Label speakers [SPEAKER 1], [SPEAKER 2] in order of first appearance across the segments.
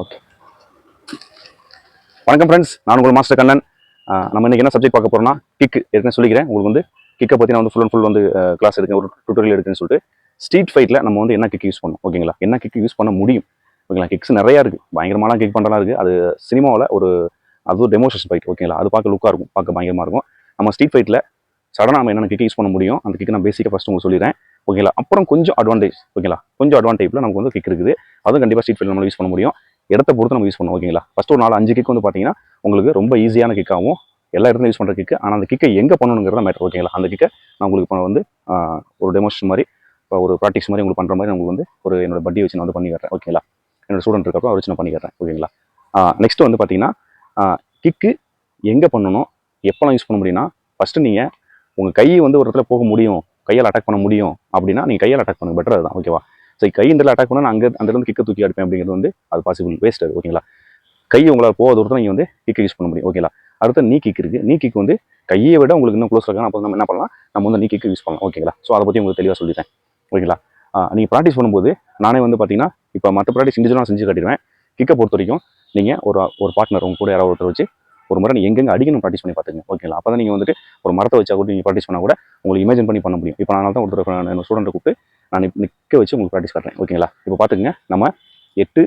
[SPEAKER 1] Okay வணக்கம் friends நான் உங்கள் மாஸ்டர் கண்ணன். நம்ம இன்றைக்கி என்ன சப்ஜெக்ட் பார்க்க போகிறோம்னா கிக் ஏற்கனவே சொல்லிக்கிறேன். உங்களுக்கு வந்து கிக்கை பற்றி நான் வந்து ஃபுல் அண்ட் ஃபுல் வந்து கிளாஸ் எடுக்கேன் ஒரு டுட்டோரியல் எடுக்குன்னு சொல்லிட்டு ஸ்ட்ரீட் ஃபைட்டில் நம்ம வந்து என்ன கிக் யூஸ் பண்ணணும்? ஓகேங்களா என்ன கிக் யூஸ் பண்ண முடியும்? ஓகேங்களா கிக்ஸ் நிறையா இருக்குது பயங்கரமான கிக் பண்ணுறலாம் இருக்குது அது சினிமாவில் ஒரு அது ஒரு டெமோஸ்ட்ரேஷன் ஃபைட் ஓகேங்களா அது பார்க்க லுக்காக இருக்கும். பார்க்க பயங்கரமாக இருக்கும். நம்ம ஸ்ட்ரீட் ஃபைட்டில் சடனாக நம்ம என்னென்ன கிக் யூஸ் பண்ண முடியும்? அந்த கிக் நான் பேசிக்காக ஃபஸ்ட்டு உங்களுக்கு சொல்லிடுறேன். ஓகேங்களா அப்புறம் கொஞ்சம் அட்வான்டேஜ் ஓகேங்களா கொஞ்சம் அட்வான்டேஜில் நமக்கு வந்து கிக் இருக்குது. அதுவும் கண்டிப்பாக ஸ்ட்ரீட் ஃபைட்டில் நம்ம யூஸ் பண்ண முடியும். இடத்த பொறுத்து நம்ம யூஸ் பண்ணுவோம் ஓகேங்களா ஃபஸ்ட் ஒரு நாலு அஞ்சு கிக் வந்து பார்த்தீங்கன்னா உங்களுக்கு ரொம்ப ஈஸியான கிக்காகவும் எல்லா இடத்துலையும் யூஸ் பண்ணுற கிக்கு ஆனால் அந்த கிக்கை எங்கே பண்ணணுங்கிறத மேட்டர் ஓகேங்களா அந்த கிக்கை நான் உங்களுக்கு இப்போ வந்து ஒரு டெமோஷன் மாதிரி இப்போ ஒரு ப்ராக்டிஸ் மாதிரி உங்களுக்கு பண்ணுற மாதிரி உங்களுக்கு வந்து ஒரு என்னோட பட்டி வச்சு நான் வந்து பண்ணி வரேன் ஓகேங்களா என்னோட ஸ்டூடெண்ட் இருக்கப்போ அவர் வச்சு நான் பண்ணி காட்டுறேன் ஓகேங்களா நெக்ஸ்ட் வந்து பார்த்தீங்கன்னா கிக்கு எங்கே பண்ணணும் எப்போலாம் யூஸ் பண்ண முடியும்னா ஃபஸ்ட்டு நீங்கள் உங்கள் கை வந்து ஒரு இடத்துல போக முடியும் கையால் அட்டாக் பண்ண முடியும் அப்படின்னா நீங்கள் கையால் அட்டாக் பண்ணுங்க பெட்டர் அதுதான் ஓகேவா ஸோ கை இந்த அட்டாக் பண்ணால் அங்கே அந்த இடத்துல கிக்கை தூக்கி அடிப்பேன் அப்படிங்கிறது வந்து அது பாசிபிள் வேஸ்ட் அது ஓகேங்களா கை உங்களால் போக தூரத்தில் நீங்கள் வந்து கிக்கை யூஸ் பண்ண முடியும் ஓகேங்களா அடுத்த நீ கிக் இருக்குது நீ கிக் வந்து கையை விட உங்களுக்கு இன்னும் க்ளோஸ் இருக்காங்க அப்போ நம்ம என்ன பண்ணலாம்? நம்ம வந்து நீ கிக்கு யூஸ் பண்ணலாம் ஓகேங்களா ஸோ அதை பற்றி உங்களுக்கு தெளிவாக சொல்லிட்டேன் ஓகேங்களா நீங்கள் ப்ராக்டிஸ் பண்ணும்போது நானே வந்து பார்த்தீங்கன்னா இப்போ மற்ற ப்ராக்டிஸ் இண்டிவிஜுவலாக செஞ்சு காட்டிடுவேன். கிக்கை பொறுத்த வரைக்கும் நீங்கள் ஒரு ஒரு பார்ட்னர் உங்க கூட யாராவது ஒருத்தர் வச்சு ஒரு முறை நீங்கள் எங்கெங்கே அடிக்கணும் ப்ராக்டிஸ் பண்ணி பார்த்துங்க ஓகேங்களா அப்போ தான் நீங்கள் வந்துட்டு ஒரு மரத்தை வச்சா கூட நீங்கள் ப்ராக்டிஸ் பண்ணால் கூட உங்களுக்கு இமேஜின் பண்ணி பண்ண முடியும். இப்போ நான் தான் ஒருத்தர் என்னோட ஸ்டூடெண்ட்டை கூப்பிட்டு நான் நிற்க வச்சு உங்களுக்கு ப்ராக்டிஸ் காட்டுறேன். ஓகேங்களா இப்போ பார்த்துக்குங்க நம்ம எட்டு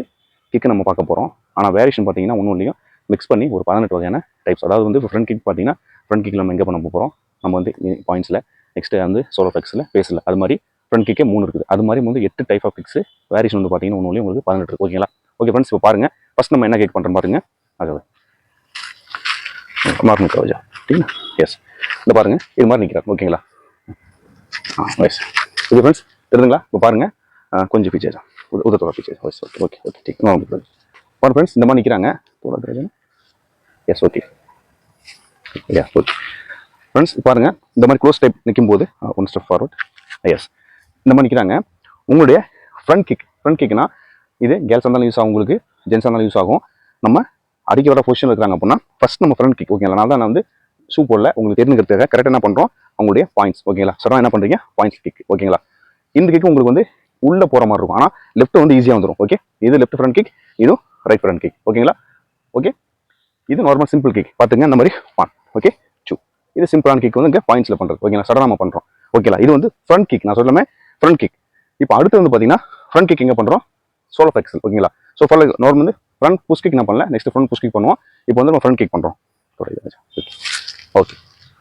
[SPEAKER 1] கிக்கு நம்ம பார்க்க போகிறோம் ஆனால் வேரியேஷன் பார்த்தீங்கன்னா ஒன்றும் இல்லையும் மிக்ஸ் பண்ணி ஒரு பதினெட்டு வகையான டைப்ஸ் அதாவது வந்து ஃப்ரண்ட் கிக் பார்த்தீங்கன்னா ஃப்ரண்ட் கிக்கில் நம்ம எங்கே பண்ண போகிறோம் நம்ம வந்து பாயிண்ட்ஸில் நெக்ஸ்ட்டு வந்து சோலோ ஃபெக்ஸில் பேசல அது மாதிரி ஃப்ரண்ட் கிக்கே மூணு இருக்குது. அது மாதிரி வந்து எட்டு டைப் ஆஃப் கிக்ஸ் வேரியேஷன் வந்து பார்த்தீங்கன்னா ஒன்றும் உங்களுக்கு பதினெட்டு இருக்குது ஓகேங்களா ஓகே ஃப்ரெண்ட்ஸ் இப்போ பாருங்கள் ஃபஸ்ட் நம்ம என்ன கேக் பண்ணுறோம் பாருங்க. ஆகவே மார்க் கவஜா சரிங்களா எஸ் இந்த பாருங்கள் இது மாதிரி நிற்கிறார் ஓகேங்களா ஆ எஸ் ஓகே ஃப்ரெண்ட்ஸ் தெரியுதுங்களா இப்போ பாருங்கள் கொஞ்சம் features உதத்தோட features okay okay okay okay டீக் பாருங்க ஃப்ரெண்ட்ஸ் இந்த மாதிரி நிற்கிறாங்க yes okay ya okay friends பாருங்கள் இந்த மாதிரி க்ளோஸ் டைப் நிற்கும் போது ஒன் ஸ்டெப் ஃபார்வர்ட் எஸ் இந்த மாதிரி நிற்கிறாங்க உங்களுடைய ஃப்ரண்ட் கிக் ஃப்ரண்ட் கிக்னா இது கேர்ள்ஸ் இருந்தாலும் யூஸ் ஆகும் உங்களுக்கு. ஜென்ஸ் இருந்தாலும் யூஸ் ஆகும். நம்ம அடிக்க வர பொசிஷன் இருக்கிறாங்க அப்படின்னா ஃபர்ஸ்ட் நம்ம ஃப்ரண்ட் கிக் ஓகேங்களா நான் தான் நான் வந்து ஷூ போடல. உங்களுக்கு தெரிஞ்சுக்கிறதுக்காக கரெக்டாக என்ன பண்ணுறோம் அவங்களுடைய பாயிண்ட்ஸ் ஓகேங்களா சடனாக என்ன பண்ணுறீங்க பாயிண்ட்ஸ் கிக் ஓகேங்களா இந்த கிக் உங்களுக்கு வந்து உள்ளே போகிற மாதிரி இருக்கும். ஆனால் லெஃப்ட் வந்து ஈஸியாக வந்துடும் ஓகே இது லெஃப்ட் ஃப்ரண்ட் கிக் இது ரைட் ஃப்ரண்ட் கிக் ஓகேங்களா ஓகே இது நார்மல் சிம்பிள் கிக் பார்த்துங்க இந்த மாதிரி ஒன் ஓகே டூ இது சிம்பிளான கிக் வந்து இங்கே பாயிண்ட்ஸில் பண்ணுறது ஓகேங்களா சடனாக நம்ம பண்ணுறோம் ஓகேங்களா இது வந்து ஃப்ரண்ட் கிக் நான் சொல்லாமல் ஃப்ரண்ட் கிக் இப்போ அடுத்து வந்து பார்த்தீங்கன்னா ஃப்ரண்ட் கிக் எங்கே பண்ணுறோம் சோலோ ஃபெக்ஸல் ஓகேங்களா ஸோ ஃபாலோ நார்மல் வந்து ஃப்ரண்ட் புஷ் கிக் நான் பண்ணல. நெக்ஸ்ட் ஃப்ரண்ட் புஷ் கிக் பண்ணுவோம். இப்போ வந்து நம்ம ஃப்ரண்ட் கிக் பண்ணுறோம் ஓகே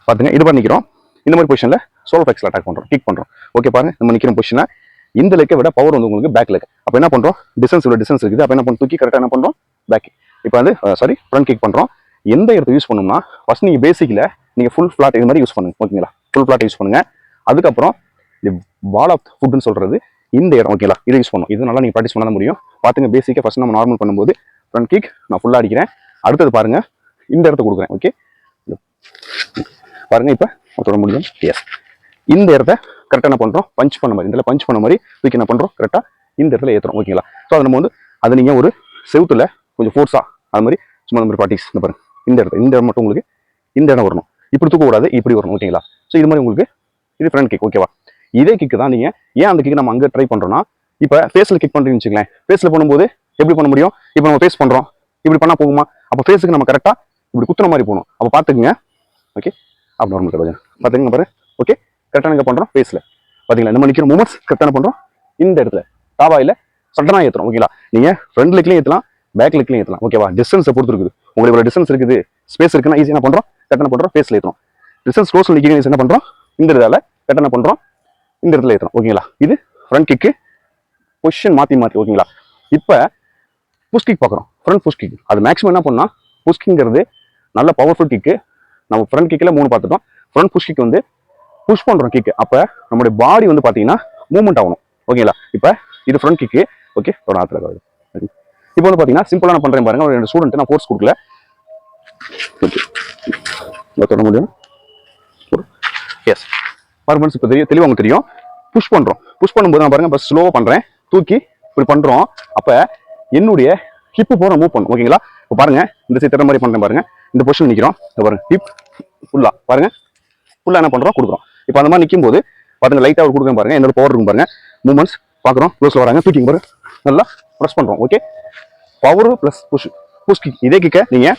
[SPEAKER 1] பார்த்துங்க இது பண்ணிக்கிறோம். இந்த மாதிரி பொசிஷனில் சோலோ ஃபெக்ஸில் அட்டாக் பண்ணுறோம் கிக் பண்ணுறோம் ஓகே பாருங்க. நம்ம நிற்கிற பொசிஷனாக இந்த லெக்கை விட பவர் வந்து உங்களுக்கு பேக் லெக் அப்போ என்ன பண்ணுறோம் டிஸ்டன்ஸ் இவ்வளோ டிஸ்டன்ஸ் இருக்குது. அப்போ என்ன பண்ணுறோம் தூக்கி கரெக்டாக என்ன பண்ணுறோம் பேக் இப்போ வந்து சாரி ஃப்ரண்ட் கிக் பண்ணுறோம் எந்த இடத்த யூஸ் பண்ணணும்னா ஃபஸ்ட் நீங்கள் பேசிக்கில் நீங்கள் ஃபுல் ஃப்ளாட் இது மாதிரி யூஸ் பண்ணுங்க. ஓகேங்களா ஃபுல் ஃப்ளாட் யூஸ் பண்ணுங்கள் அதுக்கப்புறம் இந்த பால் ஆஃப் ஃபுட்னு சொல்கிறது இந்த இடம் ஓகேங்களா இதை யூஸ் பண்ணும். இது நல்லா நீங்கள் ப்ராக்டிஸ் பண்ண முடியும். பார்த்துங்க பேசிக்காக ஃபஸ்ட் நம்ம நார்மல் பண்ணும்போது ஃப்ரண்ட் கிக் நான் ஃபுல்லாக அடிக்கிறேன். அடுத்தது பாருங்கள் இந்த இடத்த கொடுக்குறேன் ஓகே பாருங்க இப்போ தொடர முடியும்? எஸ் இந்த இடத்த கரெக்டாக என்ன பண்ணுறோம் பஞ்ச் பண்ண மாதிரி. இதில் பஞ்ச் பண்ண மாதிரி தூக்கி என்ன பண்ணுறோம் கரெக்டாக இந்த இடத்துல ஏற்றுறோம் ஓகேங்களா ஸோ அது நம்ம வந்து அதை நீங்கள் ஒரு செவுத்துல கொஞ்சம் ஃபோர்ஸாக அது மாதிரி சும்மா இந்த மாதிரி ப்ராக்டிஸ் இந்த பாருங்க. இந்த இடத்துல இந்த இடம் மட்டும் உங்களுக்கு இந்த இடம் வரணும். இப்படி தூக்கக்கூடாது இப்படி வரணும். ஓகேங்களா ஸோ இது மாதிரி உங்களுக்கு இது ஃப்ரண்ட் கிக் ஓகேவா இதே கிக்கு தான் நீங்கள் ஏன் அந்த கிக் நம்ம அங்கே ட்ரை பண்ணுறோன்னா இப்போ ஃபேஸில் கிக் பண்ணுறீங்கன்னு வச்சுங்களேன் ஃபேஸில் பண்ணும்போது எப்படி பண்ண முடியும்? இப்போ நம்ம ஃபேஸ் பண்ணுறோம் இப்படி பண்ணால் போகுமா? அப்போ ஃபேஸுக்கு நம்ம கரெக்டாக இப்படி குத்துற மாதிரி போகணும். அப்போ பார்த்துக்குங்க. ஓகே அப்படி நார்மல் கிடையாது பார்த்துங்க பாரு ஓகே கரெக்டாக நீங்கள் பண்ணுறோம் ஃபேஸில் பார்த்தீங்களா நம்ம நிற்கிற மூமெண்ட்ஸ் கரெக்டாக பண்ணுறோம் இந்த இடத்துல. டாபாயில் சட்டனாக ஏற்றுறோம் ஓகேங்களா நீங்கள் ஃப்ரண்ட் லெக்லையும் ஏற்றலாம் பேக் லெக்லையும் ஏற்றலாம் ஓகேவா டிஸ்டன்ஸை கொடுத்துருக்குது உங்களுக்கு இவ்வளோ டிஸ்டன்ஸ் இருக்குது. ஸ்பேஸ் இருக்குன்னா ஈஸியாக என்ன பண்ணுறோம் கரெக்டாக பண்ணுறோம் ஃபேஸில் ஏற்றுறோம் டிஸ்டன்ஸ் க்ளோஸ் நிற்கிறீங்க என்ன பண்ணுறோம் இந்த இடத்துல கரெக்டாக பண்ணுறோம் இந்த இடத்துல ஏற்றுறோம் ஓகேங்களா இது ஃப்ரண்ட் கிக்கு பொசிஷன் மாற்றி மாற்றி ஓகேங்களா இப்போ புஷ் கிக் பார்க்குறோம் ஃப்ரண்ட் புஷ் கிக் அது மேக்ஸிமம் என்ன பண்ணால் புஷ் கிங்கிறது நல்ல பவர்ஃபுல் கிக்கு நம்ம ஃப்ரண்ட் கிக்கில் மூணு பார்த்துட்டோம். ஃப்ரண்ட் புஷ் கிக் வந்து புஷ் பண்ணுறோம் கிக்கு அப்போ நம்மளுடைய பாடி வந்து பார்த்தீங்கன்னா மூவ்மெண்ட் ஆகணும். ஓகேங்களா இப்போ இது ஃப்ரண்ட் கிக்கு ஓகே ஒரு ஆத்துல இப்போ வந்து பார்த்தீங்கன்னா சிம்பிளாக நான் பண்ணுறேன் பாருங்க. ஒரு ரெண்டு ஸ்டூடெண்ட் நான் ஃபோர்ஸ் கொடுக்கல. ஓகே. தொட முடியும். எஸ் பர்மன்ஸ் இப்போ தெரியும் தெளிவாக உங்களுக்கு தெரியும். புஷ் பண்ணுறோம் புஷ் பண்ணும்போது நான் பாருங்க இப்போ ஸ்லோவாக பண்ணுறேன் தூக்கி இப்படி பண்ணுறோம் அப்போ என்னுடைய ஹிப்பு போகிற மூவ் பண்ணும் ஓகேங்களா இப்போ பாருங்க இந்த சைடு தர மாதிரி பண்ணுறேன் பாருங்கள் இந்த பொசிஷன் நிற்கிறோம் பாருங்கள் பாருங்க ஹிப் ஃபுல்லாக பாருங்கள் ஃபுல்லாக என்ன பண்ணுறோம் கொடுக்குறோம். இப்போ அந்த மாதிரி நிற்கும் போது பாருங்க லைட்டாக ஒரு கொடுக்க பாருங்க. என்னோட பவர் இருக்கும் பாருங்க. மூமெண்ட்ஸ் பார்க்குறோம் க்ளோஸில் வராங்க. தூக்கிங்க பாருங்க நல்லா ப்ரெஸ் பண்ணுறோம் okay power plus push push kick இதே கிக்கை நீங்கள்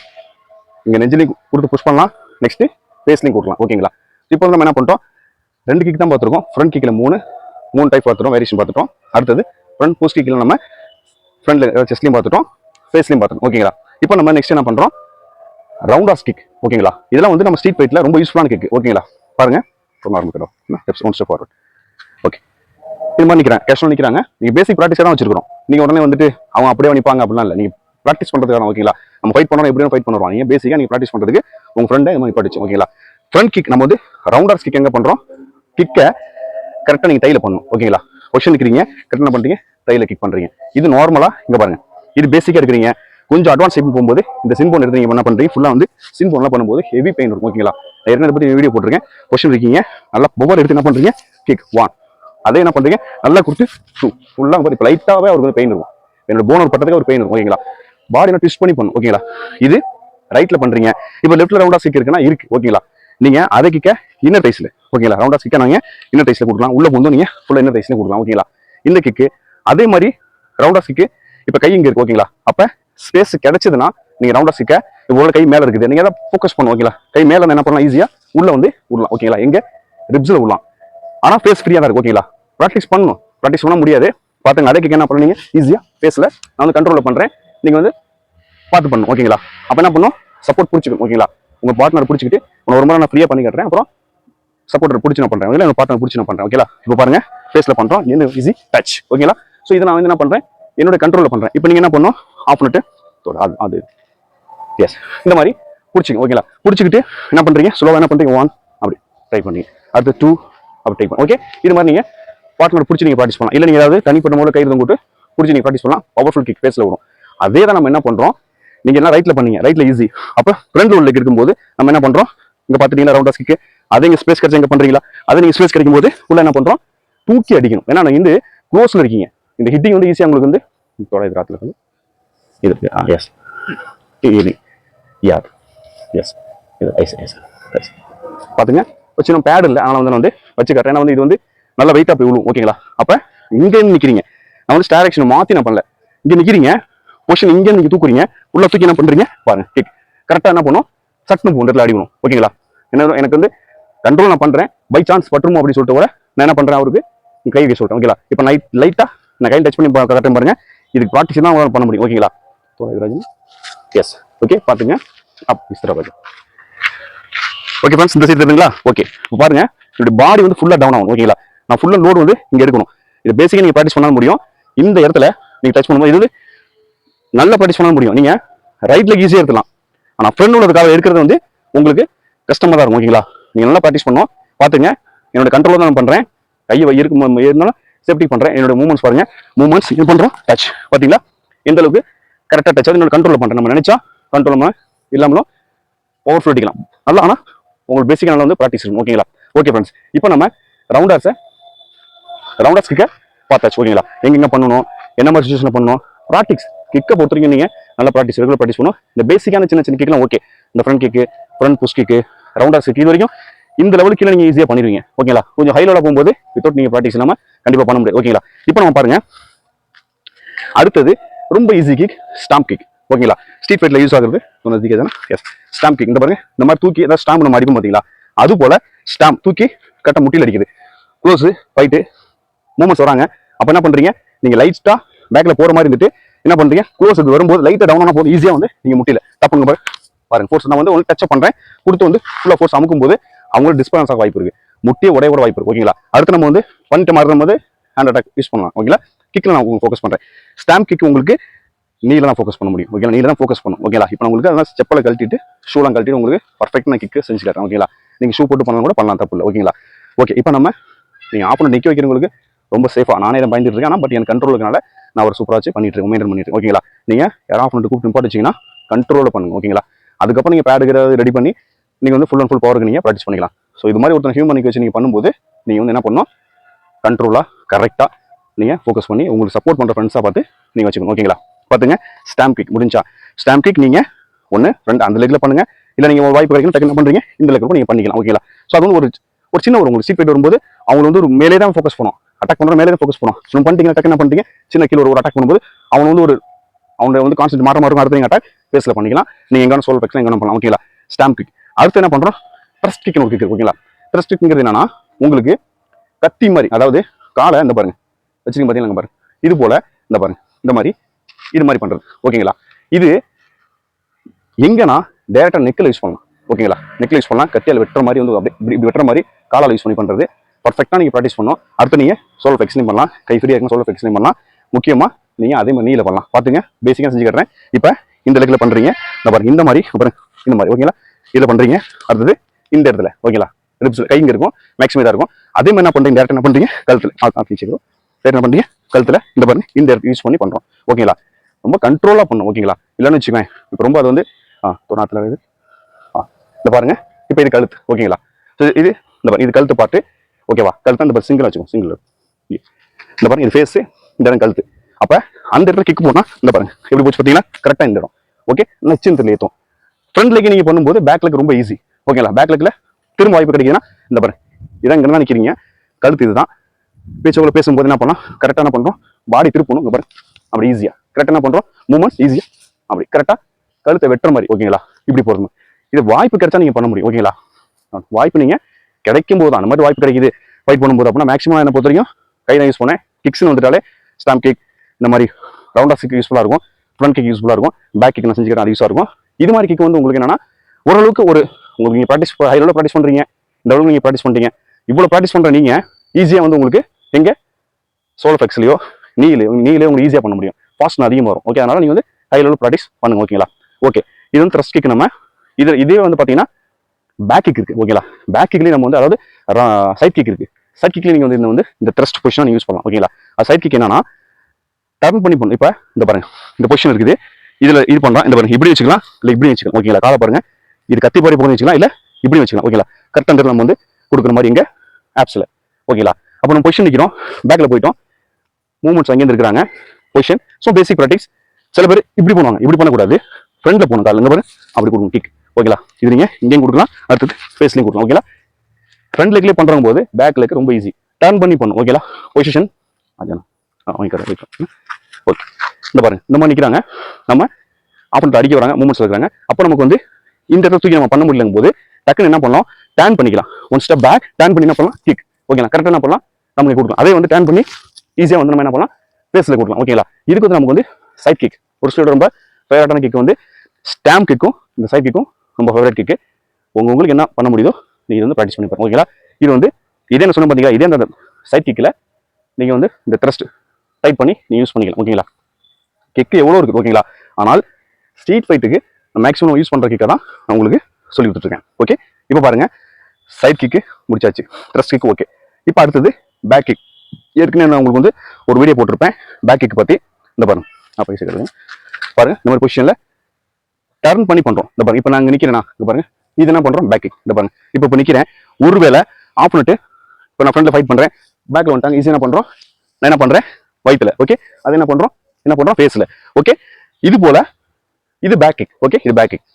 [SPEAKER 1] இங்கே நெஞ்சிலையும் கொடுத்து புஷ் பண்ணலாம். நெக்ஸ்ட்டு பேஸ்லையும் கொடுக்கலாம். ஓகேங்களா இப்போ நம்ம என்ன பண்ணிட்டோம்? ரெண்டு கிக் தான் பார்த்துருக்கோம். ஃப்ரண்ட் கிக்கில் மூணு மூணு டைப் பார்த்துட்டோம் வேரியேஷன் பார்த்துட்டோம் அடுத்தது ஃப்ரண்ட் புஷ் கிக்கில் நம்ம ஃப்ரண்ட்ல செஸ்லையும் பார்த்துட்டோம் ஃபேஸ்லையும் பார்த்துட்டோம் ஓகேங்களா இப்போ நம்ம நெக்ஸ்ட் என்ன பண்ணுறோம் ரவுண்ட் ஆஃப் கிக் ஓகேங்களா இதெல்லாம் வந்து நம்ம ஸ்ட்ரீட் ஃபைட்டில் ரொம்ப யூஸ்ஃபுல்லான கிக் ஓகேங்களா பாருங்கள் பாருங்க ரொம்ப steps one step forward okay இது மாதிரி நிற்கிறேன் கேஷுவல் நிற்கிறாங்க நீங்கள் பேசிக் ப்ராக்டிஸாக தான் வச்சிருக்கிறோம். நீங்கள் உடனே வந்துட்டு அவங்க அப்படியே நிற்பாங்க அப்படிலாம் இல்லை. நீங்கள் ப்ராக்டிஸ் பண்ணுறதுக்கான ஓகேங்களா நம்ம ஃபைட் பண்ணணும் எப்படியும் ஃபைட் பண்ணுறோம் நீங்கள் பேசிக்காக நீங்கள் ப்ராக்டிஸ் பண்ணுறதுக்கு உங்கள் ஃப்ரெண்டை இது மாதிரி படிச்சு ஓகேங்களா ஃப்ரண்ட் கிக் நம்ம வந்து ரவுண்டர்ஸ் கிக் எங்கே பண்ணுறோம் கிக்கை கரெக்டாக நீங்கள் தையில் பண்ணணும் ஓகேங்களா கொஷன் நிற்கிறீங்க கரெக்டாக பண்ணுறீங்க தையில் கிக் பண்ணுறீங்க இது நார்மலாக இங்கே பாருங்க. இது பேசிக்காக இருக்கிறீங்க கொஞ்சம் அட்வான்ஸ் சிம் போகும்போது இந்த சிம்போன் எடுத்து நீங்கள் என்ன பண்ணுறீங்க ஃபுல்லாக வந்து சின்போன்லாம் பண்ணும்போது ஹெவி பெயின் இருக்கும் ஓகேங்களா நான் ஏற்கனவே பற்றி வீடியோ போட்டிருக்கேன். கொஸ்டின் இருக்கீங்க. நல்லா ஒவ்வொரு எடுத்து என்ன பண்ணுறீங்க கிக் ஒன் அதே என்ன பண்ணுறீங்க நல்லா கொடுத்து டூ ஃபுல்லாக பார்த்து இப்போ லைட்டாகவே அவருக்கு வந்து பெயின் இருக்கும். என்னோட போனர் ஒரு பட்டத்துக்கு ஒரு பெயின் இருக்கும் ஓகேங்களா பாடி நான் ட்விஸ்ட் பண்ணி பண்ணும் ஓகேங்களா இது ரைட்டில் பண்ணுறீங்க இப்போ லெஃப்ட்டில் ரவுண்டாக சிக்கு இருக்குன்னா இருக்கு ஓகேங்களா நீங்கள் அதை கிக்க இன்னர் டைஸில் ஓகேங்களா ரவுண்டாக சிக்க நாங்கள் இன்னர் டைஸில் கொடுக்கலாம். உள்ள வந்து நீங்கள் ஃபுல்லாக இன்னர் டைஸ்ல கொடுக்கலாம் ஓகேங்களா இந்த கிக்கு அதே மாதிரி ரவுண்டாக சிக்கு இப்போ கை இங்கே இருக்குது ஓகேங்களா அப்போ ஸ்பேஸ் கிடைச்சதுன்னா நீங்க ரவுண்டா சிக்க இவ்வளவு கை மேல இருக்குது. நீங்க ஏதாவது ஃபோக்கஸ் பண்ணும் ஓகேங்களா கை மேல என்ன பண்ணலாம்? ஈஸியா உள்ள வந்து விடலாம் ஓகேங்களா எங்க? ரிப்ஸ்ல விடலாம். ஆனா ஃபேஸ் ஃப்ரீயா தான் இருக்கு ஓகேங்களா ப்ராக்டிஸ் பண்ணணும். ப்ராக்டிஸ் பண்ண முடியாது. பாத்துங்க அடைக்கு என்ன பண்ணுவீங்க ஈஸியா ஃபேஸ்ல நான் வந்து கண்ட்ரோல்ல பண்றேன். நீங்க வந்து பார்த்து பண்ணணும் ஓகேங்களா அப்ப என்ன பண்ணும்? சப்போர்ட் பிடிச்சிக்கணும் ஓகேங்களா உங்க பார்ட்னர் பிடிச்சிக்கிட்டு உன்னை ஒரு முறை நான் ஃப்ரீயா பண்ணி காட்டுறேன். அப்புறம் சப்போர்ட்டர் பிடிச்சி நான் பண்றேன். ஓகேங்களா பார்ட்னர் பிடிச்சி நான் பண்றேன் ஓகேங்களா இப்போ பாருங்க ஃபேஸ்ல பண்றோம் என்ன ஈஸி டச் ஓகேங்களா ஸோ இதை நான் வந்து என்ன பண்றேன்? என்னோட கண்ட்ரோலில் பண்ணுறேன் இப்போ நீங்கள் என்ன பண்ணணும்? ஆஃப் பண்ணிட்டு அது அது. எஸ் இந்த மாதிரி பிடிச்சிங்க ஓகேங்களா பிடிச்சிக்கிட்டு என்ன பண்ணுறீங்க ஸ்லோவாக என்ன பண்ணுறீங்க ஒன் அப்படி ட்ரை பண்ணி. அடுத்து டூ அப்படி ட்ரை பண்ணி. ஓகே இது மாதிரி நீங்கள் பார்ட்னர் பிடிச்சி நீங்கள் ப்ராக்டிஸ் பண்ணலாம். இல்லை நீங்கள் ஏதாவது தனிப்பட்ட மூலம் கயிறு போட்டு பிடிச்சி நீங்கள் ப்ராக்டிஸ் பண்ணலாம். பவர்ஃபுல் கிக் ஃபேஸ்ல வரும். அதே தான் நம்ம என்ன பண்ணுறோம் நீங்கள் எல்லாம் ரைட்டில் பண்ணீங்க. ரைட்டில் ஈஸி அப்போ ஃப்ரண்ட் உள்ள இருக்கும்போது நம்ம என்ன பண்ணுறோம் இங்கே பார்த்துட்டீங்கன்னா ரவுண்டாஸ் கிக்கு அதே இங்கே ஸ்பேஸ் கிடைச்சி எங்கே பண்ணுறீங்களா அதே நீங்கள் ஸ்பேஸ் கிடைக்கும் போது உள்ள என்ன பண்ணுறோம் தூக்கி அடிக்கணும். ஏன்னா நீங்கள் வந்து க்ளோஸில் இருக்கீங்க. இந்த ஹிட்டிங் வந்து ஈஸியாக உங்களுக்கு வந்து தொலை ராத்துல வந்து இது எஸ் யார் எஸ் இது ஐஸ் ஐஸ் எஸ் பார்த்துங்க வச்சு நம்ம பேட் இல்லை. ஆனால் வந்து நான் வந்து வச்சு காட்டுறேன் ஏன்னா வந்து இது வந்து நல்ல வெயிட்டாக போய் விழுவும் ஓகேங்களா அப்போ இங்கே நிற்கிறீங்க நான் வந்து ஸ்டாரக்ஷன் மாற்றி நான் பண்ணல. இங்கே நிற்கிறீங்க பொஷன் இங்கே நீங்கள் தூக்குறீங்க. உள்ள தூக்கி என்ன பண்ணுறீங்க பாருங்க. கிக் கரெக்டாக என்ன பண்ணும்? சட்னு போன்றதுல அடிக்கணும் ஓகேங்களா என்ன எனக்கு வந்து கண்ட்ரோல் நான் பண்ணுறேன் பை சான்ஸ் பட்டுருமோ அப்படின்னு சொல்லிட்டு கூட நான் என்ன பண்ணுறேன் அவருக்கு? கை வைக்க சொல்கிறேன் ஓகேங்களா இப்போ நைட் லைட்டாக நான் கையில் டச் பண்ணி கரெக்டாக பாருங்க. இதுக்கு ப்ராக்டிஸ் தான் உங்களால் பண்ண முடியும். ஓகேங்களா எஸ் ஓகே பார்த்துங்க அப் இஸ்தரா ஓகே ஃப்ரெண்ட்ஸ் இந்த சைடு தெரியுங்களா ஓகே இப்போ பாருங்க. என்னுடைய பாடி வந்து ஃபுல்லாக டவுன் ஆகும் ஓகேங்களா நான் ஃபுல்லாக லோடு வந்து இங்கே எடுக்கணும். இது பேசிக்காக நீங்கள் ப்ராக்டிஸ் பண்ணாலும் முடியும். இந்த இடத்துல நீங்கள் டச் பண்ணும்போது இது வந்து நல்ல ப்ராக்டிஸ் பண்ணாலும் முடியும். நீங்கள் ரைட் லெக் ஈஸியாக எடுத்துலாம் ஆனால் ஃப்ரெண்ட் உள்ளதுக்காக எடுக்கிறது வந்து உங்களுக்கு கஷ்டமாக தான் இருக்கும். ஓகேங்களா நீங்கள் நல்லா ப்ராக்டிஸ் பண்ணுவோம். பார்த்துங்க என்னோட கண்ட்ரோல் தான் நான் பண்ணுறேன் கையை இருக்கும் இருந்தாலும் சேஃப்டி பண்ணுறேன் என்னோட மூமெண்ட்ஸ் பாருங்க. மூமெண்ட்ஸ் இது பண்ணுறோம் டச் பார்த்தீங்களா? எந்த அளவுக்கு? கரெக்டாக டச் ஆகுது என்னோட கண்ட்ரோல் பண்ணுறேன் நம்ம நினைச்சா கண்ட்ரோல் நம்ம இல்லாமலும் ஓவர் ஃப்ளோ நல்லா ஆனால் உங்களுக்கு பேசிக்கான நல்லா வந்து ப்ராக்டிஸ் இருக்கும் ஓகேங்களா ஓகே ஃப்ரெண்ட்ஸ் இப்போ நம்ம ரவுண்டர்ஸை ரவுண்டர்ஸ் கிக்க பார்த்தாச்சு. ஓகேங்களா எங்கெங்க பண்ணணும்? என்ன மாதிரி சுச்சுவேஷன் பண்ணணும்? ப்ராக்டிக்ஸ் கிக்கை பொறுத்த வரைக்கும் நீங்கள் நல்லா ப்ராக்டிஸ் ரெகுலர் ப்ராக்டிஸ் பண்ணணும் இந்த பேசிக்கான சின்ன சின்ன கிக்லாம் ஓகே இந்த front kick front push kick rounders kick இது வரைக்கும் இந்த லெவலுக்கு கீழே நீங்கள் ஈஸியாக பண்ணிடுவீங்க. ஓகேங்களா கொஞ்சம் ஹைலோட போகும்போது வித்தவுட் நீங்கள் ப்ராக்டிஸ் இல்லாமல் கண்டிப்பாக பண்ண முடியாது. ஓகேங்களா இப்போ நம்ம பாருங்க. அடுத்தது ரொம்ப ஈஸி கிக் ஸ்டாம்ப் கிக் ஓகேங்களா ஸ்ட்ரீட் ஃபைட்ல யூஸ் ஆகுறது சொன்னது தானே? எஸ் ஸ்டாம்ப் கிக் இந்த பாருங்க இந்த மாதிரி தூக்கி ஏதாவது ஸ்டாம்ப் நம்ம அடிப்போம் பார்த்தீங்களா? அது போல ஸ்டாம்ப் தூக்கி கட்ட முட்டியில் அடிக்குது. க்ளோஸ் ஃபைட்டு மூமெண்ட்ஸ் வராங்க. அப்போ என்ன பண்றீங்க? நீங்க லைட்டா பேக்ல போற மாதிரி இருந்துட்டு என்ன பண்றீங்க? க்ளோஸ் இது வரும்போது லைட்டா டவுன் ஆன போது ஈஸியா வந்து நீங்க முட்டில. தப்புங்க பாருங்க ஃபோர்ஸ் நான் வந்து ஒன்று டச் பண்றேன். கொடுத்து வந்து ஃபுல்லாக ஃபோர்ஸ் அமுக்கும் போது அவங்களுக்கு டிஸ்பலன்ஸ் ஆக வாய்ப்பு இருக்குது முட்டியை உடைய கூட வாய்ப்பு இருக்குது ஓகேங்களா அடுத்து நம்ம வந்து பண்ணிட்டு மாறும் போது ஹேண்ட் அட்டாக் யூஸ் பண்ணலாம். ஓகேங்களா கிக்ல நான் உங்களுக்கு ஃபோக்கஸ் பண்ணுறேன் ஸ்டாம்ப் கிக் உங்களுக்கு நீல தான் ஃபோக்கஸ் பண்ண முடியும். ஓகேங்களா நீல தான் ஃபோக்கஸ் பண்ணும். ஓகேங்களா இப்போ உங்களுக்கு அதெல்லாம் செப்பலை கழட்டிட்டு ஷூலாம் கழட்டிட்டு உங்களுக்கு பர்ஃபெக்ட் நான் கிக்கு செஞ்சு காட்டுறேன். ஓகேங்களா நீங்கள் ஷூ போட்டு பண்ணலாம் கூட பண்ணலாம். தப்பு இல்லை. ஓகேங்களா ஓகே இப்போ நம்ம நீங்கள் ஆப்போனட் நிற்க வைக்கிறவங்களுக்கு ரொம்ப சேஃபாக நானே தான் பயந்துட்டு இருக்கேன். ஆனால் பட் என் கண்ட்ரோல் இருக்கனால நான் ஒரு சூப்பராக வச்சு பண்ணிட்டு இருக்கேன். மெயின்டைன் பண்ணிட்டு ஓகேங்களா ஓகேங்களா நீங்க ஆஃப் பண்ணிட்டு கூப்பிட்டு நிப்பாட்டு வச்சிங்கன்னா கண்ட்ரோல பண்ணுங்க. ஓகேங்களா அதுக்கப்புறம் நீங்கள் பேடுகிற ரெடி பண்ணி நீங்கள் வந்து ஃபுல் அண்ட் ஃபுல் பவருக்கு நீங்கள் ப்ராக்டிஸ் பண்ணிக்கலாம். ஸோ இது மாதிரி ஒருத்தர் ஹியூமனுக்கு வச்சு நீங்க பண்ணும்போது நீங்கள் வந்து என்ன பண்ணணும்? கண்ட்ரோலா கரெக்டாக நீங்கள் ஃபோக்கஸ் பண்ணி உங்களுக்கு சப்போர்ட் பண்ணுற ஃப்ரெண்ட்ஸாக பார்த்து நீங்கள் வச்சுக்கணும். ஓகேங்களா பார்த்துங்க ஸ்டாம்ப் கிக் முடிஞ்சா. ஸ்டாம்ப் கிக் நீங்கள் ஒன்று ரெண்டு அந்த லெக்கில் பண்ணுங்க. இல்லை நீங்கள் ஒரு வாய்ப்பு கிடைக்கும் டக்கு என்ன இந்த லெக்கில் கூட பண்ணிக்கலாம். ஓகேங்களா ஸோ அது வந்து ஒரு ஒரு சின்ன ஒரு உங்களுக்கு சீட் வரும்போது அவங்க வந்து ஒரு மேலே தான் ஃபோக்கஸ் பண்ணும். அட்டாக் பண்ணுற மேலே தான் ஃபோக்கஸ் பண்ணும். ஸோ பண்ணிட்டீங்கன்னா டக்கு என்ன சின்ன கீழ ஒரு அட்டாக் பண்ணும்போது அவங்க வந்து ஒரு அவங்க வந்து கான்சென்ட் மாற மாறும் அடுத்த நீங்கள் அட்டாக் பேஸில் பண்ணிக்கலாம். நீங்கள் எங்கே சோல் பிரச்சனை எங்கே பண்ணலாம். ஓகேங்களா ஸ்டாம்ப் கிக் அடுத்து என்ன பண்ணுறோம் ட்ரஸ்ட் கிக் ஒரு கிக் ஓகேங்களா ட்ரஸ்ட் கிக்ங்கிறது என்னன்னா உங்களுக்கு கத்தி மாதிரி அதாவது காலை இந்த பாருங்க வச்சுருங்க பார்த்தீங்கன்னா பாருங்க. இது போல இந்த பாருங்க இந்த மாதிரி இது மாதிரி பண்றது ஓகேங்களா இது எங்கன்னா டேரெக்டாக நெக்கில் யூஸ் பண்ணலாம் ஓகேங்களா நெக்கில் யூஸ் பண்ணலாம் கத்தியால் வெட்டுற மாதிரி வந்து அப்படியே இப்படி வெட்டுற மாதிரி காலால் யூஸ் பண்ணி பண்ணுறது பர்ஃபெக்டாக நீங்கள் ப்ராக்டிஸ் பண்ணணும். அடுத்து நீங்கள் சோலோ ஃபிளெக்ஸ்லையும் பண்ணலாம் கை ஃப்ரீயாக இருக்கும் சோலோ ஃபிளெக்ஸ்லையும் பண்ணலாம். முக்கியமாக நீங்கள் அதே மாதிரி நீல பண்ணலாம். பார்த்துங்க பேசிக்காக செஞ்சு கட்டுறேன். இப்போ இந்த லெக்கில் பண்ணுறீங்க இந்த பாருங்க இந்த மாதிரி அப்புறம் இந்த மாதிரி ஓகேங்களா இதில் பண்ணுறீங்க அடுத்தது இந்த இடத்துல. ஓகேங்களா ரிப்ஸ் கை இங்கே இருக்கும். மேக்ஸிமம் இதாக இருக்கும். அதே மாதிரி என்ன பண்ணுறீங்க டேரக்ட் என்ன பண்ணுறீங்க கழுத்தில். ஆஃபீஸுக்கு என்ன பண்ணுறீங்க கழுத்தில். இந்த பாருங்க. இந்த இடத்துல யூஸ் பண்ணி பண்ணுறோம் ஓகேங்களா ரொம்ப கண்ட்ரோலாக பண்ணும் ஓகேங்களா இல்லைன்னு வச்சுக்கோங்க இப்போ ரொம்ப அது வந்து ஆ தொண்ணாத்தில் இது. ஆ இந்த பாருங்க. இப்போ இது கழுத்து. ஓகேங்களா ஸோ இது இந்த பாருங்க. இது கழுத்து பார்த்து ஓகேவா கழுத்து அந்த சிங்கிள் வச்சுக்கோங்க. சிங்கிள் இந்த பாருங்க. இது ஃபேஸு இந்த இடம் கழுத்து. அப்போ அந்த இடத்துல கிக் போனால் இந்த பாருங்க. எப்படி போச்சு பார்த்தீங்கன்னா? கரெக்டாக இந்த இடம். ஓகே நச்சுன்னு தெரியல ஏற்றும் ஃப்ரண்ட் லெக் நீங்கள் பண்ணும்போது பேக் லெக் ரொம்ப ஈஸி ஓகேங்களா பேக் லெக்கில் திரும்ப வாய்ப்பு கிடைக்குதுன்னா இந்த பாருங்க. இதான் இங்கே தான் நிற்கிறீங்க கழுத்து இதுதான். பேச்சு பேசும்போது என்ன பண்ணலாம்? கரெக்டாக என்ன பண்ணுறோம் பாடி திருப்பணும். இங்கே பாருங்க. அப்படி ஈஸியாக கரெக்டாக என்ன பண்ணுறோம் மூமெண்ட்ஸ் ஈஸியாக அப்படி கரெக்டாக கழுத்தை வெட்டுற மாதிரி. ஓகேங்களா இப்படி போகிறது இது வாய்ப்பு கிடைச்சா நீங்கள் பண்ண முடியும். ஓகேங்களா வாய்ப்பு நீங்கள் கிடைக்கும் போது அந்த மாதிரி வாய்ப்பு கிடைக்குது. ஃபைட் பண்ணும்போது அப்படின்னா மேக்ஸிமம் என்ன பொறுத்த வரைக்கும் கை தான் யூஸ் பண்ணேன். கிக்ஸ்னு வந்துட்டாலே ஸ்டாம்ப் கிக் இந்த மாதிரி ரவுண்ட் கிக் யூஸ்ஃபுல்லாக இருக்கும். ஃப்ரண்ட் கிக் யூஸ்ஃபுல்லாக இருக்கும். பேக் கிக் நான் செஞ்சுக்கிறேன். அது யூஸாக இருக்கும். இது மாதிரி கிக் வந்து உங்களுக்கு என்னன்னா ஓரளவுக்கு ஒரு உங்களுக்கு நீங்கள் ப்ராக்டிஸ் ஹை லெவலில் ப்ராக்டிஸ் பண்ணுறீங்க இந்த அளவுக்கு நீங்கள் ப்ராக்டிஸ் பண்ணுறீங்க இவ்வளோ ப்ராக்டிஸ் பண்ணுற நீங்கள் ஈஸியாக வந்து உங்களுக்கு எங்கே? சோலோ ஃபெக்ஸ்லையோ நீலே நீலே உங்களுக்கு ஈஸியாக பண்ண முடியும். ஃபாஸ்ட் அதிகமாக வரும். ஓகே அதனால் நீங்கள் வந்து ஹை லெவலில் ப்ராக்டிஸ் பண்ணுங்க ஓகேங்களா ஓகே இது வந்து த்ரஸ்ட் கிக் நம்ம இது இதே வந்து பார்த்தீங்கன்னா பேக் கிக் இருக்குது ஓகேங்களா பேக் கிக்லேயும் நம்ம வந்து அதாவது சைட் கிக் இருக்குது சைட் கிக்லேயும் நீங்கள் வந்து இந்த வந்து இந்த த்ரஸ்ட் நீங்கள் யூஸ் பண்ணலாம் ஓகேங்களா அது சைட் கிக் என்னன்னா டர்ன் பண்ணி பண்ணும் இப்போ இந்த பாருங்கள் இந்த பொசிஷன் இருக்குது. இதுல இது பண்ணலாம் இந்த பாருங்க இப்படி வச்சுக்கலாம். இல்லை இப்படி வச்சுக்கலாம். ஓகேங்களா? காலை பாருங்க. இது கத்தி பாரி போகணும் வச்சுக்கலாம். இல்லை இப்படி வச்சுக்கலாம். ஓகேங்களா? கரெக்டாக நம்ம வந்து கொடுக்குற மாதிரி இங்கே ஆப்ஸில் ஓகேங்களா? அப்போ நம்ம பொசிஷன் நிற்கிறோம் பேக்கில் போயிட்டோம். மூவ்மெண்ட்ஸ் அங்கேருந்து இருக்கிறாங்க பொசிஷன் ஸோ பேசிக் ப்ராக்டிக்ஸ் சில பேர் இப்படி பண்ணுவாங்க. இப்படி பண்ணக்கூடாது. ஃப்ரெண்டில் போகணும். கால் பாரு. அப்படி கொடுக்கணும். கிக் ஓகேங்களா? இது நீங்கள் இங்கேயும் கொடுக்கலாம். அடுத்தது ஃபேஸ்லையும் கொடுக்கலாம். ஓகேங்களா? ஃப்ரண்ட் லெக்லேயே பண்ணுற போது பேக் லெக் ரொம்ப ஈஸி டர்ன் பண்ணி பண்ணும் ஓகேங்களா? பொசிஷன் அதான் வாங்கிக்கிறேன் ஓகே. இந்த பாருங்க இந்த மாதிரி நிற்கிறாங்க நம்ம ஆப்போனட் அடிக்க வராங்க மூமெண்ட்ஸ் இருக்கிறாங்க. அப்போ நமக்கு வந்து இந்த இடத்துல தூக்கி நம்ம பண்ண முடியலங்கும் போது டக்குன்னு என்ன பண்ணலாம்? டேன் பண்ணிக்கலாம். ஒன் ஸ்டெப் பேக் டேன் பண்ணி என்ன பண்ணலாம்? கிக் ஓகேங்களா கரெக்டாக என்ன பண்ணலாம்? நம்மளுக்கு கொடுக்கலாம். அதே வந்து டேன் பண்ணி ஈஸியாக வந்து நம்ம என்ன பண்ணலாம்? பேஸில் கொடுக்கலாம். ஓகேங்களா இதுக்கு வந்து நமக்கு வந்து சைட் கிக் ஒரு சிலர் ரொம்ப ஃபேவரட்டான கிக் வந்து ஸ்டாம்ப் கிக்கும் இந்த சைட் கிக்கும் ரொம்ப ஃபேவரட் கிக்கு உங்க உங்களுக்கு என்ன பண்ண முடியுதோ நீங்கள் வந்து ப்ராக்டிஸ் பண்ணி பாருங்க. ஓகேங்களா இது வந்து இதே என்ன சொன்ன பார்த்தீங்களா இதே அந்த சைட் கிக்கில் நீங்கள் வந்து இந்த த்ரஸ்ட் டைப் பண்ணி நீங்கள் யூஸ் பண்ணிக்கலாம். ஓகேங்களா கிக்கு எவ்வளோ இருக்குது ஓகேங்களா ஆனால் ஸ்ட்ரீட் ஃபைட்டுக்கு மேக்ஸிமம் யூஸ் பண்ணுற கிக்கை தான் நான் உங்களுக்கு சொல்லி கொடுத்துருக்கேன் ஓகே இப்போ பாருங்கள் சைட் கிக்கு முடிச்சாச்சு த்ரஸ்ட் கிக் ஓகே இப்போ அடுத்தது பேக் கிக் ஏற்கனவே நான் உங்களுக்கு வந்து ஒரு வீடியோ போட்டிருப்பேன் பேக் கிக் பற்றி இந்த பாருங்க நான் பேசிக்கிறேன் பாருங்கள் இந்த மாதிரி பொசிஷனில் டர்ன் பண்ணி பண்ணுறோம் இந்த பாருங்க இப்போ நாங்கள் நிற்கிறேன்னா இங்க பாருங்கள் இது என்ன பண்ணுறோம் பேக் கிக் இந்த பாருங்க இப்போ இப்போ நிற்கிறேன் ஒருவேளை ஆப்போனட்டு இப்போ நான் ஃப்ரெண்டில் ஃபைட் பண்ணுறேன் பேக்கில் வந்துட்டாங்க ஈஸியாக என்ன பண்ணுறோம் நான் என்ன பண்ணுறேன் வயிற்றுல ஓகே அது என்ன பண்ணுறோம் என்ன பண்ணுறோம் ஃபேஸில் ஓகே இது போல இது பேக் கிக் ஓகே இது பேக் கிக்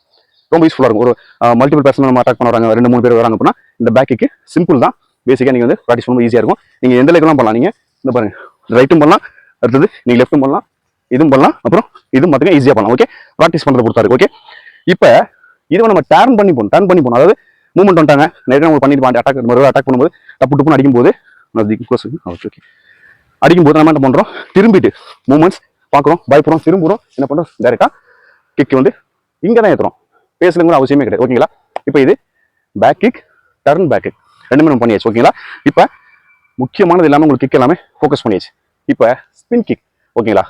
[SPEAKER 1] ரொம்ப யூஸ்ஃபுல்லாக இருக்கும். ஒரு மல்டிபிள் பர்சன் நம்ம அட்டாக் பண்ண வராங்க ரெண்டு மூணு பேர் வராங்க அப்படின்னா இந்த பேக் கிக்கு சிம்பிள் தான். பேசிக்காக நீங்கள் வந்து ப்ராக்டிஸ் பண்ணும்போது ஈஸியாக இருக்கும். நீங்கள் எந்த லெக்கெல்லாம் பண்ணலாம்? நீங்கள் இந்த பாருங்க. ரைட்டும் பண்ணலாம் அடுத்தது நீங்கள் லெஃப்ட்டும் பண்ணலாம் இதுவும் பண்ணலாம் அப்புறம் இதுவும் பார்த்தீங்கன்னா ஈஸியாக பண்ணலாம். ஓகே ப்ராக்டிஸ் பண்ணுறது பொறுத்தாரு ஓகே இப்போ இதுவை நம்ம டேர்ன் பண்ணி போகணும் டர்ன் பண்ணி போகணும். அதாவது மூவ்மெண்ட் வந்துட்டாங்க. நிறைய நம்ம பண்ணிட்டு அட்டாக் மறுபடியும் அட்டாக் பண்ணும்போது டப்பு டப்புன்னு அடிக்கும்போது ஓகே அடிக்கும்போது நம்ம என்ன பண்ணுறோம் திரும்பிட்டு மூமெண்ட்ஸ் பார்க்குறோம் பயப்படுறோம் திரும்புகிறோம் என்ன பண்ணுறோம் டேரெக்டாக கிக் வந்து இங்கே தான் ஏற்றுறோம் பேசல கூட அவசியமே கிடையாது. ஓகேங்களா இப்போ இது back kick turn back kick ரெண்டுமே நம்ம பண்ணியாச்சு. ஓகேங்களா இப்போ முக்கியமானது எல்லாமே உங்களுக்கு கிக் எல்லாமே ஃபோக்கஸ் பண்ணியாச்சு. இப்போ ஸ்பின் கிக் ஓகேங்களா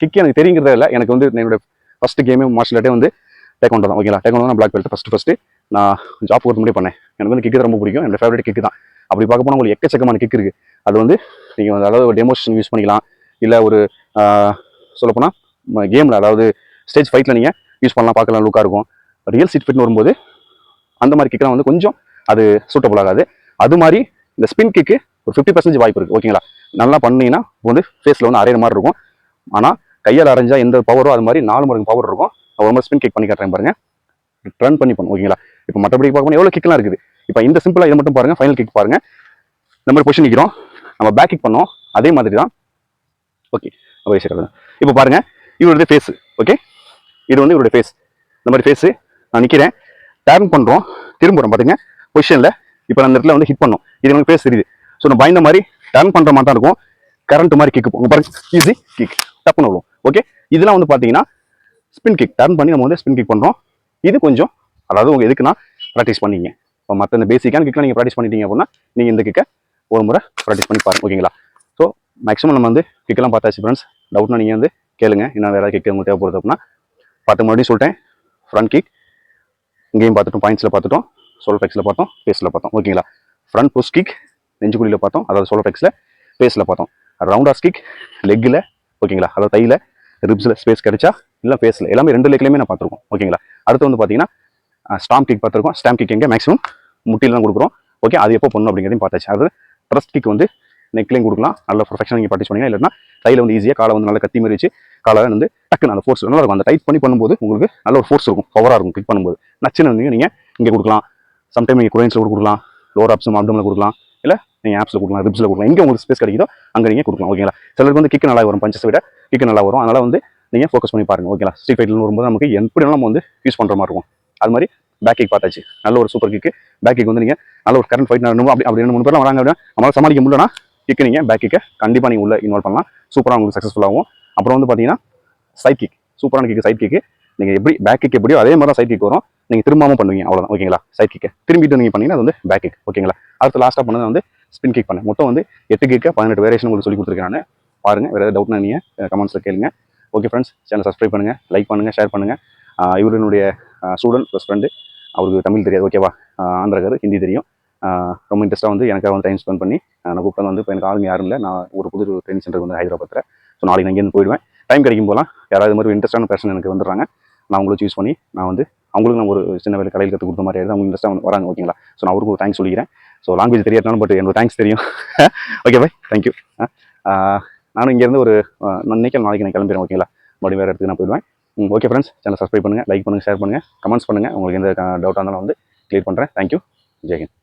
[SPEAKER 1] கிக் எனக்கு தெரியுங்கிறத இல்லை. எனக்கு வந்து என்னோட ஃபஸ்ட்டு கேமே மார்ஷல் ஆர்ட்டே வந்து டேக்கவுண்ட் தான். ஓகேங்களா டேக்கவுண்ட் நான் பிளாக் பெல்ட் ஃபஸ்ட்டு ஃபஸ்ட்டு நான் ஜாப் போகிறது முன்னாடி பண்ணேன். எனக்கு வந்து கிக்கு ரொம்ப பிடிக்கும். என்னோட ஃபேவரட் கிக்கு தான். அப்படி பார்க்க போனால் உங்களுக்கு எக்கச்சக்கமான கிக் இருக்குது அது வந்து நீங்கள் வந்து அதாவது ஒரு டெமோஷன் யூஸ் பண்ணிக்கலாம். இல்லை ஒரு சொல்லப்போனால் கேமில் அதாவது ஸ்டேஜ் ஃபைட்டில் நீங்கள் யூஸ் பண்ணலாம் பார்க்கலாம் லுக்காக இருக்கும். ரியல் சீட் ஃபிட்னு வரும்போது அந்த மாதிரி கிக்லாம் வந்து கொஞ்சம் அது சூட்டபுள் ஆகாது. அது மாதிரி இந்த ஸ்பின் கிக்கு ஒரு ஃபிஃப்டி பர்சன்டேஜ் வாய்ப்பு இருக்குது ஓகேங்களா நல்லா பண்ணீங்கன்னா வந்து ஃபேஸில் வந்து அரையிற மாதிரி இருக்கும். ஆனால் கையால் அரைஞ்சால் எந்த பவரோ அது மாதிரி நாலு மடங்கு பவர் இருக்கும். ஒரு மாதிரி ஸ்பின் கிக் பண்ணி காட்டுறேன் பாருங்க. ரன் பண்ணி பண்ணும் ஓகேங்களா இப்போ மற்றபடி பார்க்கணும் எவ்வளோ கிக்லாம் இருக்குது? இப்போ இந்த சிம்பிளாக இதை மட்டும் பாருங்க ஃபைனல் கிக் பாருங்க. இந்த மாதிரி பொசிஷன் நிற்கிறோம் நம்ம பேக் கிக் பண்ணோம் அதே மாதிரி தான் ஓகே அப்போ இப்போ பாருங்க இவருடைய ஃபேஸ் ஓகே இது வந்து இவருடைய ஃபேஸ் இந்த மாதிரி ஃபேஸு நான் நிற்கிறேன் டேர்ன் பண்ணுறோம் திரும்புகிறோம் பார்த்துங்க பொசிஷனில் இப்போ அந்த இடத்துல வந்து ஹிட் பண்ணோம். இது எனக்கு ஃபேஸ் தெரியுது. ஸோ நான் பயந்த மாதிரி டேர்ன் பண்ணுற மாதிரி தான் இருக்கும். கரண்ட் மாதிரி கிக் போகும். பாருங்க ஈஸி கிக் டப்புன்னு விழுவும் ஓகே இதெல்லாம் வந்து பார்த்தீங்கன்னா ஸ்பின் கிக் டர்ன் பண்ணி நம்ம வந்து ஸ்பின் கிக் பண்ணுறோம் இது கொஞ்சம் அதாவது உங்கள் எதுக்குன்னா ப்ராக்டிஸ் பண்ணிங்க. இப்போ மற்ற இந்த பேசிக்கான கிக்லாம் நீங்கள் ப்ராக்டிஸ் பண்ணிட்டீங்க அப்படின்னா நீங்கள் இந்த கிக்கை ஒரு முறை ப்ராக்டிஸ் பண்ணி பாருங்க ஓகேங்களா மேக்ஸிமம் நம்ம வந்து கிக்கெல்லாம் பார்த்தாச்சு ஃப்ரெண்ட்ஸ் டவுட்னா நீங்கள் வந்து கேளுங்க. இன்னும் வேறு கிக் உங்களுக்கு தேவைப்படுது அப்படின்னா பார்த்து மறுபடியும் சொல்லிட்டேன். ஃப்ரண்ட் கிக் இங்கேயும் பார்த்துட்டோம் பாயிண்ட்ஸில் பார்த்துட்டோம். சோலோ ஃபெக்ஸில் பார்த்தோம் ஃபேஸில் பார்த்தோம். ஓகேங்களா ஃப்ரண்ட் புஷ் கிக் நெஞ்சுக்குழியில் பார்த்தோம். அதாவது சோலோ ஃபெக்ஸில் பேஸில் பார்த்தோம். ரவுண்டாஸ் கிக் லெக்கில் ஓகேங்களா அதாவது தையில் ரிப்ஸில் ஸ்பேஸ் கிடைச்சா இல்லை ஃபேஸில் எல்லாமே ரெண்டு லெக்லையுமே நான் பார்த்துருக்கோம். ஓகேங்களா அடுத்து வந்து பார்த்தீங்கன்னா ஸ்டாம்ப் கிக் பார்த்துருக்கோம். ஸ்டாம்ப் கிக் எங்கே? மேக்ஸிமம் முட்டியில் தான் கொடுக்குறோம். ஓகே அது எப்போ பண்ணணும் அப்படிங்கிறதையும் பார்த்தாச்சு. அதாவது ட்ரஸ்ட் கிக் வந்து நெக்லையும் கொடுக்கலாம். நல்ல ப்ரொஃபஷனல் நீங்கள் பார்ட்டி சொன்னீங்க இல்லைன்னா கையில் வந்து ஈஸியாக காலை வந்து நல்லா கத்தி மாதிரி வச்சு காலை வந்து டக்குன்னு அந்த ஃபோர்ஸ் நல்லா இருக்கும். அந்த டைட் பண்ணி பண்ணும்போது உங்களுக்கு நல்ல ஒரு ஃபோர்ஸ் இருக்கும். பவராக இருக்கும் கிக் பண்ணும்போது. நச்சுன்னு வந்து நீங்கள் இங்கே கொடுக்கலாம். சம்டைம் நீங்கள் குறைன்ஸில் கூட கொடுக்கலாம். லோவர் ஆப்ஸும் ஆப்டமில் கொடுக்கலாம். இல்லை நீங்கள் ஆப்ஸில் கொடுக்கலாம் ரிப்ஸில் கொடுக்கலாம். எங்கே உங்களுக்கு ஸ்பேஸ் கிடைக்குதோ அங்கே நீங்கள் கொடுக்கலாம். ஓகேங்களா சிலருக்கு வந்து கிக் நல்லா வரும் பஞ்சஸ் விட கிக் நல்லா வரும். அதனால் வந்து நீங்கள் ஃபோக்கஸ் பண்ணி பாருங்க. ஓகேங்களா ஸ்ட்ரீட் ஃபைட்டில் வரும்போது நமக்கு எப்படி நம்ம வந்து யூஸ் பண்ணுற மாதிரி இருக்கும். அது மாதிரி பேக் கிக் பார்த்தாச்சு. நல்ல ஒரு சூப்பர் கிக்கு பேக் கிக் வந்து நீங்கள் நல்ல ஒரு கரண்ட் ஃபைட் நடணும் அப்படி அப்படி ரெண்டு மூணு பேர்லாம் வராங்க அப்படின்னா நம்மளால் சமாளிக்க முடியலன்னா கிக்கு நீங்கள் பேக் கிக்கை கண்டிப்பாக நீங்கள் உள்ள இன்வால்வ் பண்ணலாம். சூப்பராக உங்களுக்கு சக்ஸஸ்ஃபுல்லாகும் அப்புறம் வந்து பார்த்தீங்கன்னா சைட் கிக் சூப்பரான கிக்கு சைட் கிக்கு நீங்கள் எப்படி பேக் கிக் எப்படியோ அதே மாதிரி தான் சைட் கிக் வரும். நீங்கள் திரும்பாமல் பண்ணுவீங்க. அவ்வளோதான் ஓகேங்களா சைட் கிக்கை திரும்பிட்டு நீங்கள் பண்ணீங்கன்னா அது வந்து பேக் கிக் ஓகேங்களா அடுத்து லாஸ்ட்டாக பண்ணது வந்து ஸ்பின் கிக் பண்ணேன் மொத்தம் வந்து எட்டு கிக்கு பதினெட்டு வேரியேஷன் உங்களுக்கு சொல்லி கொடுத்துருக்கேன் நான். பாருங்க. வேறு ஏதாவது டவுட்னா நீங்கள் கமெண்ட்ஸில் கேளுங்க. ஓகே ஃப்ரெண்ட்ஸ் சேனல் சப்ஸ்கிரைப் பண்ணுங்கள் லைக் பண்ணுங்கள் ஷேர் பண்ணுங்கள் இவர் ஸ்டூடெண்ட் ப்ளஸ் ஃப்ரெண்டு அவருக்கு தமிழ் தெரியாது. ஓகேவா ஆந்திரக்காரு ஹிந்தி தெரியும். ரொம்ப இன்ட்ரெஸ்ட்டாக வந்து எனக்காக வந்து டைம் ஸ்பெண்ட் பண்ணி நான் கூப்பிட்டு வந்து இப்போ எனக்கு ஆளுங்க யாரும் இல்லை. நான் ஒரு புது ட்ரைனிங் சென்டருக்கு வந்து ஹைதராபாத்தில் ஸோ நாளைக்கு நான் இங்கேருந்து போயிடுவேன். டைம் கிடைக்கும் போலாம் யாராவது மாதிரி இன்ட்ரெஸ்ட்டான பர்சன் எனக்கு வந்துடுறாங்க. நான் அவங்களுக்கு சூஸ் பண்ணி நான் வந்து அவங்களுக்கு நான் ஒரு சின்ன வேலை கடையில் கற்றுக் கொடுத்த மாதிரி ஆயிடுது. அவங்க இன்ட்ரெஸ்ட்டாக வராங்க ஓகேங்களா ஸோ நான் அவருக்கு ஒரு தேங்க்ஸ் சொல்லிக்கிறேன். ஸோ லாங்குவேஜ் தெரியாட்டாலும் பட் எனக்கு தேங்க்ஸ் தெரியும். ஓகே பை தேங்க்யூ நானும் இங்கேருந்து ஒரு ஆஹ் நாளைக்கு நான் கிளம்பிடுறேன் ஓகேங்களா மறுபடியும் வேறு இடத்துக்கு நான் போயிடுவேன். ஓகே ஃப்ரெண்ட்ஸ் சேனல் சப்ஸ்கிரைப் பண்ணுங்கள் லைக் பண்ணுங்கள் ஷேர் பண்ணுங்கள் கமெண்ட்ஸ் பண்ணுங்கள் உங்களுக்கு எந்த டவுட்டாக இருந்தாலும் வந்து கிளியர் பண்ணுறேன் தேங்க்யூ ஜெய்ஹிந்த்